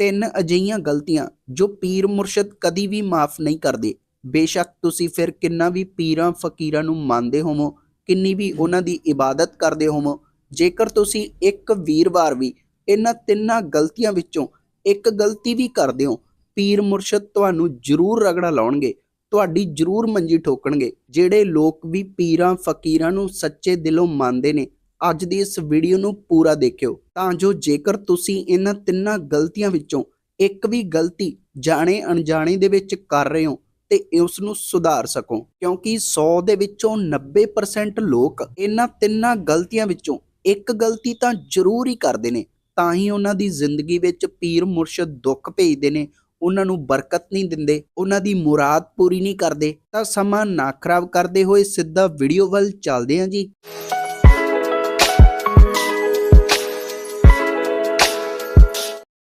ਤਿੰਨ ਅਜਿਹੀਆਂ ਗਲਤੀਆਂ ਜੋ ਪੀਰ ਮੁਰਸ਼ਦ ਕਦੀ ਵੀ ਮਾਫ ਨਹੀਂ ਕਰਦੇ। ਬੇਸ਼ੱਕ ਤੁਸੀਂ ਫਿਰ ਕਿੰਨਾ ਵੀ ਪੀਰਾਂ ਫਕੀਰਾਂ ਨੂੰ ਮੰਨਦੇ ਹੋਵੋ, ਕਿੰਨੀ ਵੀ ਉਹਨਾਂ ਦੀ ਇਬਾਦਤ ਕਰਦੇ ਹੋਵੋ, ਜੇਕਰ ਤੁਸੀਂ ਇੱਕ ਵੀਰਵਾਰ ਵੀ ਇਹਨਾਂ ਤਿੰਨਾਂ ਗਲਤੀਆਂ ਵਿੱਚੋਂ ਇੱਕ ਗਲਤੀ ਵੀ ਕਰਦੇ ਹੋ, ਪੀਰ ਮੁਰਸ਼ਦ ਤੁਹਾਨੂੰ ਜ਼ਰੂਰ ਰਗੜਾ ਲਾਉਣਗੇ, ਤੁਹਾਡੀ ਜ਼ਰੂਰ ਮੰਜੀ ਠੋਕਣਗੇ, ਜਿਹੜੇ ਲੋਕ ਵੀ ਪੀਰਾਂ ਫਕੀਰਾਂ ਨੂੰ ਸੱਚੇ ਦਿਲੋਂ ਮੰਨਦੇ ਨੇ ਅੱਜ ਦੀ ਇਸ ਵੀਡੀਓ ਨੂੰ ਪੂਰਾ ਦੇਖਿਓ। ਤਾਂ ਜੋ ਜੇਕਰ ਤੁਸੀਂ ਇਹਨਾਂ ਤਿੰਨਾਂ ਗਲਤੀਆਂ ਵਿੱਚੋਂ ਇੱਕ ਵੀ ਗਲਤੀ ਜਾਣੇ ਅਣਜਾਣੇ ਦੇ ਵਿੱਚ ਕਰ ਰਹੇ ਹੋ, ਤੇ ਉਸ ਨੂੰ ਸੁਧਾਰ ਸਕੋ। ਕਿਉਂਕਿ 100 ਦੇ ਵਿੱਚੋਂ 90% ਲੋਕ ਇਹਨਾਂ ਤਿੰਨਾਂ ਗਲਤੀਆਂ ਵਿੱਚੋਂ ਇੱਕ ਗਲਤੀ ਤਾਂ ਜ਼ਰੂਰ ਹੀ ਕਰਦੇ ਨੇ। ਤਾਂ ਹੀ ਉਹਨਾਂ ਦੀ ਜ਼ਿੰਦਗੀ ਵਿੱਚ ਪੀਰ ਮੁਰਸ਼ਦ ਦੁੱਖ ਭੇਜਦੇ ਨੇ, ਉਹਨਾਂ ਨੂੰ ਬਰਕਤ ਨਹੀਂ ਦਿੰਦੇ, ਉਹਨਾਂ ਦੀ ਮੁਰਾਦ ਪੂਰੀ ਨਹੀਂ ਕਰਦੇ। ਤਾਂ ਸਮਾਂ ਨਾ ਖਰਾਬ ਕਰਦੇ ਹੋਏ ਸਿੱਧਾ ਵੀਡੀਓ ਵੱਲ ਚੱਲਦੇ ਹਾਂ ਜੀ।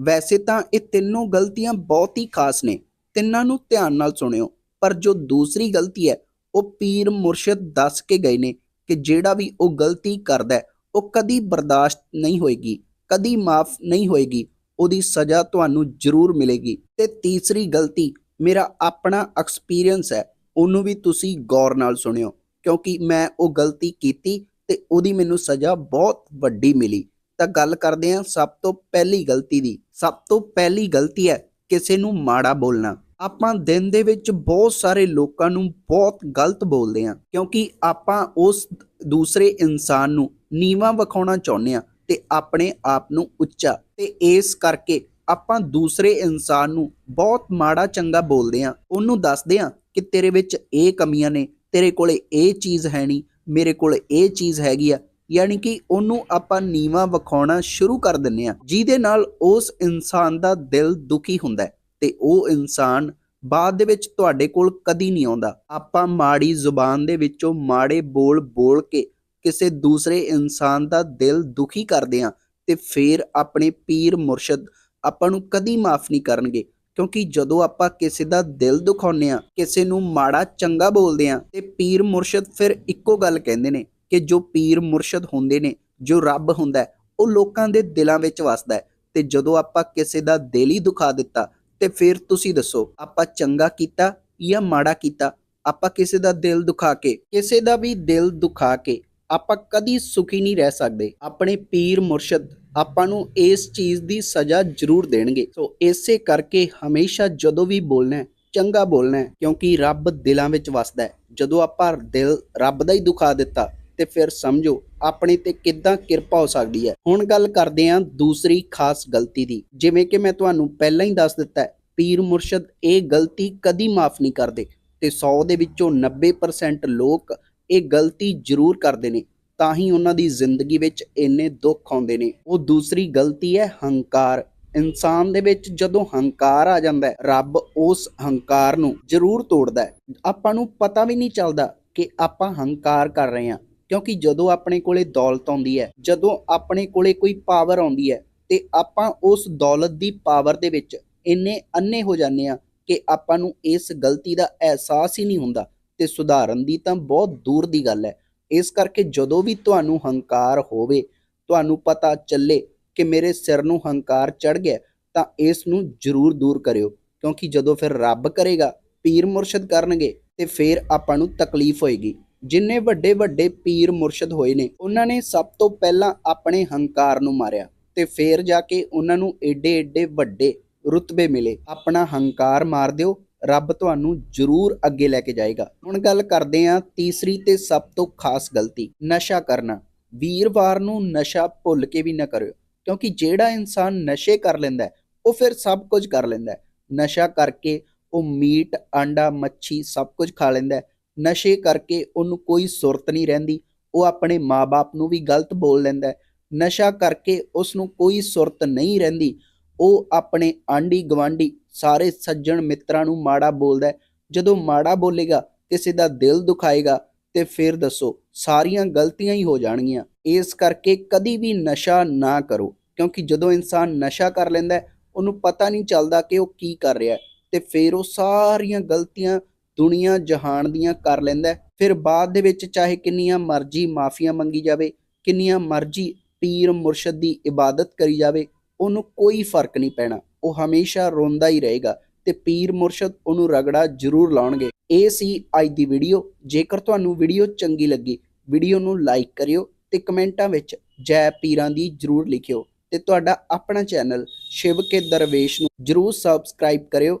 ਵੈਸੇ ਤਾਂ ਇਹ ਤਿੰਨੋਂ ਗਲਤੀਆਂ ਬਹੁਤ ਹੀ ਖਾਸ ਨੇ, ਤਿੰਨਾਂ ਨੂੰ ਧਿਆਨ ਨਾਲ ਸੁਣਿਓ। ਪਰ ਜੋ ਦੂਸਰੀ ਗਲਤੀ ਹੈ, ਉਹ ਪੀਰ ਮੁਰਸ਼ਦ ਦੱਸ ਕੇ ਗਏ ਨੇ ਕਿ ਜਿਹੜਾ ਵੀ ਉਹ ਗਲਤੀ ਕਰਦਾ ਉਹ ਕਦੀ ਬਰਦਾਸ਼ਤ ਨਹੀਂ ਹੋਏਗੀ, ਕਦੀ ਮਾਫ ਨਹੀਂ ਹੋਏਗੀ, ਉਹਦੀ ਸਜ਼ਾ ਤੁਹਾਨੂੰ ਜ਼ਰੂਰ ਮਿਲੇਗੀ। ਤੇ ਤੀਸਰੀ ਗਲਤੀ ਮੇਰਾ ਆਪਣਾ ਐਕਸਪੀਰੀਅੰਸ ਹੈ, ਉਹਨੂੰ ਵੀ ਤੁਸੀਂ ਗੌਰ ਨਾਲ ਸੁਣਿਓ, ਕਿਉਂਕਿ ਮੈਂ ਉਹ ਗਲਤੀ ਕੀਤੀ ਤੇ ਉਹਦੀ ਮੈਨੂੰ ਸਜ਼ਾ ਬਹੁਤ ਵੱਡੀ ਮਿਲੀ। ਤਾਂ ਗੱਲ ਕਰਦੇ ਹਾਂ ਸਭ ਤੋਂ ਪਹਿਲੀ ਗਲਤੀ ਦੀ। ਸਭ ਤੋਂ ਪਹਿਲੀ ਗਲਤੀ ਹੈ ਕਿਸੇ ਨੂੰ ਮਾੜਾ ਬੋਲਣਾ। ਆਪਾਂ ਦਿਨ ਦੇ ਵਿੱਚ ਬਹੁਤ ਸਾਰੇ ਲੋਕਾਂ ਨੂੰ ਬਹੁਤ ਗਲਤ ਬੋਲਦੇ ਹਾਂ, ਕਿਉਂਕਿ ਆਪਾਂ ਉਸ ਦੂਸਰੇ ਇਨਸਾਨ ਨੂੰ ਨੀਵਾਂ ਵਿਖਾਉਣਾ ਚਾਹੁੰਦੇ ਹਾਂ ਤੇ ਆਪਣੇ ਆਪ ਨੂੰ ਉੱਚਾ। ਤੇ ਇਸ ਕਰਕੇ ਆਪਾਂ ਦੂਸਰੇ ਇਨਸਾਨ ਨੂੰ ਬਹੁਤ ਮਾੜਾ ਚੰਗਾ ਬੋਲਦੇ ਹਾਂ। ਉਹਨੂੰ ਦੱਸਦੇ ਹਾਂ ਕਿ ਤੇਰੇ ਵਿੱਚ ਇਹ ਕਮੀਆਂ ਨੇ, ਤੇਰੇ ਕੋਲੇ ਇਹ ਚੀਜ਼ ਹੈ ਨਹੀਂ, ਮੇਰੇ ਕੋਲ ਇਹ ਚੀਜ਼ ਹੈਗੀ ਆ ਯਾਨੀ ਕਿ ਉਹਨੂੰ ਆਪਾਂ ਨੀਵਾ ਵਿਖਾਉਣਾ ਸ਼ੁਰੂ ਕਰ ਦਿੰਨੇ ਆ ਜਿਹਦੇ ਨਾਲ ਉਸ ਇਨਸਾਨ ਦਾ ਦਿਲ ਦੁਖੀ ਹੁੰਦਾ ਹੈ ਤੇ ਉਹ ਇਨਸਾਨ ਬਾਅਦ ਦੇ ਵਿੱਚ ਤੁਹਾਡੇ ਕੋਲ ਕਦੀ ਨਹੀਂ ਆਉਂਦਾ। ਆਪਾਂ ਮਾੜੀ ਜ਼ੁਬਾਨ ਦੇ ਵਿੱਚੋਂ ਮਾੜੇ ਬੋਲ ਬੋਲ ਕੇ ਕਿਸੇ ਦੂਸਰੇ ਇਨਸਾਨ ਦਾ ਦਿਲ ਦੁਖੀ ਕਰਦੇ ਆ ਤੇ ਫਿਰ ਆਪਣੇ ਪੀਰ ਮੁਰਸ਼ਦ ਆਪਾਂ ਨੂੰ ਕਦੀ ਮਾਫ ਨਹੀਂ ਕਰਨਗੇ। ਕਿਉਂਕਿ ਜਦੋਂ ਆਪਾਂ ਕਿਸੇ ਦਾ ਦਿਲ ਦੁਖਾਉਂਦੇ ਆ ਕਿਸੇ ਨੂੰ ਮਾੜਾ ਚੰਗਾ ਬੋਲਦੇ ਆ ਤੇ ਪੀਰ ਮੁਰਸ਼ਦ ਫਿਰ ਇੱਕੋ ਗੱਲ ਕਹਿੰਦੇ ਨੇ ਕਿ ਜੋ ਪੀਰ ਮੁਰਸ਼ਦ ਹੁੰਦੇ ਨੇ, ਜੋ ਰੱਬ ਹੁੰਦਾ ਉਹ ਲੋਕਾਂ ਦੇ ਦਿਲਾਂ ਵਿੱਚ ਵਸਦਾ ਤੇ ਜਦੋਂ ਆਪਾਂ ਕਿਸੇ ਦਾ ਦਿਲ ਹੀ ਦੁਖਾ ਦਿੱਤਾ, ਤੇ ਫਿਰ ਤੁਸੀਂ ਦੱਸੋ, ਆਪਾਂ ਚੰਗਾ ਕੀਤਾ ਜਾਂ ਮਾੜਾ ਕੀਤਾ? ਆਪਾਂ ਕਿਸੇ ਦਾ ਦਿਲ ਦੁਖਾ ਕੇ, ਕਿਸੇ ਦਾ ਵੀ ਦਿਲ ਦੁਖਾ ਕੇ ਆਪਾਂ ਕਦੀ ਸੁਖੀ ਨਹੀਂ ਰਹਿ ਸਕਦੇ। ਆਪਣੇ ਪੀਰ ਮੁਰਸ਼ਦ ਆਪਾਂ ਨੂੰ ਇਸ ਚੀਜ਼ ਦੀ ਸਜ਼ਾ ਜ਼ਰੂਰ ਦੇਣਗੇ। ਸੋ ਇਸੇ ਕਰਕੇ ਹਮੇਸ਼ਾ ਜਦੋਂ ਵੀ ਬੋਲਣਾ ਚੰਗਾ ਬੋਲਣਾ ਕਿਉਂਕਿ ਰੱਬ ਦਿਲਾਂ ਵਿੱਚ ਵਸਦਾ ਹੈ। ਜਦੋਂ ਆਪਾਂ ਦਿਲ ਰੱਬ ਦਾ ਹੀ ਦੁਖਾ ਦਿੱਤਾ ਤੇ ਫਿਰ ਸਮਝੋ ਆਪਣੇ ਤੇ ਕਿੱਦਾਂ ਕਿਰਪਾ ਹੋ ਸਕਦੀ ਹੈ। ਹੁਣ ਗੱਲ ਕਰਦੇ ਹਾਂ ਦੂਸਰੀ ਖਾਸ ਗਲਤੀ ਦੀ। ਜਿਵੇਂ ਕਿ ਮੈਂ ਤੁਹਾਨੂੰ ਪਹਿਲਾਂ ਹੀ ਦੱਸ ਦਿੱਤਾ ਹੈ, ਪੀਰ ਮੁਰਸ਼ਦ ਇਹ ਗਲਤੀ ਕਦੀ ਮਾਫ ਨਹੀਂ ਕਰਦੇ ਤੇ 100 ਦੇ ਵਿੱਚੋਂ 90% ਲੋਕ ਇਹ ਗਲਤੀ ਜ਼ਰੂਰ ਕਰਦੇ ਨੇ, ਤਾਂ ਹੀ ਉਹਨਾਂ ਦੀ ਜ਼ਿੰਦਗੀ ਵਿੱਚ ਇੰਨੇ ਦੁੱਖ ਆਉਂਦੇ ਨੇ। ਉਹ ਦੂਸਰੀ ਗਲਤੀ ਹੈ ਹੰਕਾਰ। ਇਨਸਾਨ ਦੇ ਵਿੱਚ ਜਦੋਂ ਹੰਕਾਰ ਆ ਜਾਂਦਾ ਹੈ, ਰੱਬ ਉਸ ਹੰਕਾਰ ਨੂੰ ਜ਼ਰੂਰ ਤੋੜਦਾ ਹੈ। ਆਪਾਂ ਨੂੰ ਪਤਾ ਵੀ ਨਹੀਂ ਚੱਲਦਾ ਕਿ ਆਪਾਂ ਹੰਕਾਰ ਕਰ ਰਹੇ ਹਾਂ। ਕਿਉਂਕਿ ਜਦੋਂ ਆਪਣੇ ਕੋਲੇ ਦੌਲਤ ਆਉਂਦੀ ਹੈ, ਜਦੋਂ ਆਪਣੇ ਕੋਲੇ ਕੋਈ ਪਾਵਰ ਆਉਂਦੀ ਹੈ, ਤੇ ਆਪਾਂ ਉਸ ਦੌਲਤ ਦੀ ਪਾਵਰ ਦੇ ਵਿੱਚ ਇੰਨੇ ਅੰਨੇ ਹੋ ਜਾਂਦੇ ਆ ਕਿ ਆਪਾਂ ਨੂੰ ਇਸ ਗਲਤੀ ਦਾ ਅਹਿਸਾਸ ਹੀ ਨਹੀਂ ਹੁੰਦਾ ਤੇ ਸੁਧਾਰਨ ਦੀ ਤਾਂ ਬਹੁਤ ਦੂਰ ਦੀ ਗੱਲ ਹੈ। ਇਸ ਕਰਕੇ ਜਦੋਂ ਵੀ ਤੁਹਾਨੂੰ ਹੰਕਾਰ ਹੋਵੇ, ਤੁਹਾਨੂੰ ਪਤਾ ਚੱਲੇ ਕਿ ਮੇਰੇ ਸਿਰ ਨੂੰ ਹੰਕਾਰ ਚੜ ਗਿਆ, ਤਾਂ ਇਸ ਨੂੰ ਜ਼ਰੂਰ ਦੂਰ ਕਰਿਓ, ਕਿਉਂਕਿ ਜਦੋਂ ਫਿਰ ਰੱਬ ਕਰੇਗਾ, ਪੀਰ ਮੁਰਸ਼ਦ ਕਰਨਗੇ, ਤੇ ਫਿਰ ਆਪਾਂ ਨੂੰ ਤਕਲੀਫ ਹੋਏਗੀ। ਜਿੰਨੇ ਵੱਡੇ ਵੱਡੇ ਪੀਰ ਮੁਰਸ਼ਦ ਹੋਏ ਨੇ, ਉਹਨਾਂ ਨੇ ਸਭ ਤੋਂ ਪਹਿਲਾਂ ਆਪਣੇ ਹੰਕਾਰ ਨੂੰ ਮਾਰਿਆ ਤੇ ਫੇਰ ਜਾ ਕੇ ਉਹਨਾਂ ਨੂੰ ਏਡੇ ਏਡੇ ਵੱਡੇ ਰੁਤਬੇ ਮਿਲੇ। ਆਪਣਾ ਹੰਕਾਰ ਮਾਰ ਦਿਓ, ਰੱਬ ਤੁਹਾਨੂੰ ਜ਼ਰੂਰ ਅੱਗੇ ਲੈ ਕੇ ਜਾਏਗਾ। ਹੁਣ ਗੱਲ ਕਰਦੇ ਹਾਂ ਤੀਸਰੀ ਤੇ ਸਭ ਤੋਂ ਖਾਸ ਗਲਤੀ, ਨਸ਼ਾ ਕਰਨਾ। ਵੀਰਵਾਰ ਨੂੰ ਨਸ਼ਾ ਭੁੱਲ ਕੇ ਵੀ ਨਾ ਕਰਿਓ, ਕਿਉਂਕਿ ਜਿਹੜਾ ਇਨਸਾਨ ਨਸ਼ੇ ਕਰ ਲੈਂਦਾ ਉਹ ਫਿਰ ਸਭ ਕੁਝ ਕਰ ਲੈਂਦਾ ਨਸ਼ਾ ਕਰਕੇ ਉਹ ਮੀਟ, ਆਂਡਾ, ਮੱਛੀ ਸਭ ਕੁਝ ਖਾ ਲੈਂਦਾ ਹੈ। ਨਸ਼ੇ ਕਰਕੇ ਉਹਨੂੰ ਕੋਈ ਸੁਰਤ ਨਹੀਂ ਰਹਿੰਦੀ, ਉਹ ਆਪਣੇ ਮਾਪੇ ਨੂੰ ਵੀ ਗਲਤ ਬੋਲ ਲੈਂਦਾ ਨਸ਼ਾ ਕਰਕੇ ਉਸ ਨੂੰ ਕੋਈ ਸੁਰਤ ਨਹੀਂ ਰਹਿੰਦੀ, ਉਹ ਆਪਣੇ ਆਂਢੀ ਗਵਾਂਢੀ ਸਾਰੇ ਸੱਜਣ ਮਿੱਤਰਾਂ ਨੂੰ ਮਾੜਾ ਬੋਲਦਾ ਜਦੋਂ ਮਾੜਾ ਬੋਲੇਗਾ, ਕਿਸੇ ਦਾ ਦਿਲ ਦੁਖਾਏਗਾ, ਤੇ ਫਿਰ ਦੱਸੋ, ਸਾਰੀਆਂ ਗਲਤੀਆਂ ਹੀ ਹੋ ਜਾਣਗੀਆਂ। ਇਸ ਕਰਕੇ ਕਦੀ ਵੀ ਨਸ਼ਾ ਨਾ ਕਰੋ, ਕਿਉਂਕਿ ਜਦੋਂ ਇਨਸਾਨ ਨਸ਼ਾ ਕਰ ਲੈਂਦਾ ਉਹਨੂੰ ਪਤਾ ਨਹੀਂ ਚੱਲਦਾ ਕਿ ਉਹ ਕੀ ਕਰ ਰਿਹਾ ਤੇ ਫਿਰ ਉਹ ਸਾਰੀਆਂ ਗਲਤੀਆਂ ਦੁਨੀਆ ਜਹਾਨ ਦੀਆਂ ਕਰ ਲੈਂਦਾ ਫਿਰ ਬਾਅਦ ਦੇ ਵਿੱਚ ਚਾਹੇ ਕਿੰਨੀਆਂ ਮਰਜ਼ੀ ਮਾਫੀਆਂ ਮੰਗੀ ਜਾਵੇ, ਕਿੰਨੀਆਂ ਮਰਜ਼ੀ ਪੀਰ ਮੁਰਸ਼ਦ ਦੀ ਇਬਾਦਤ ਕਰੀ ਜਾਵੇ, ਉਹਨੂੰ ਕੋਈ ਫ਼ਰਕ ਨਹੀਂ ਪੈਣਾ। ਉਹ ਹਮੇਸ਼ਾ ਰੋਂਦਾ ਹੀ ਰਹੇਗਾ ਤੇ ਪੀਰ ਮੁਰਸ਼ਦ ਉਹਨੂੰ ਰਗੜਾ ਜ਼ਰੂਰ ਲਾਉਣਗੇ। ਇਹ ਸੀ ਅੱਜ ਦੀ ਵੀਡੀਓ। ਜੇਕਰ ਤੁਹਾਨੂੰ ਵੀਡੀਓ ਚੰਗੀ ਲੱਗੀ, ਵੀਡੀਓ ਨੂੰ ਲਾਈਕ ਕਰਿਓ ਤੇ ਕਮੈਂਟਾਂ ਵਿੱਚ ਜੈ ਪੀਰਾਂ ਦੀ ਜ਼ਰੂਰ ਲਿਖਿਓ ਤੇ ਤੁਹਾਡਾ ਆਪਣਾ ਚੈਨਲ ਸ਼ਿਵ ਕੇ ਦਰਵੇਸ਼ ਨੂੰ ਜ਼ਰੂਰ ਸਬਸਕ੍ਰਾਈਬ ਕਰਿਓ।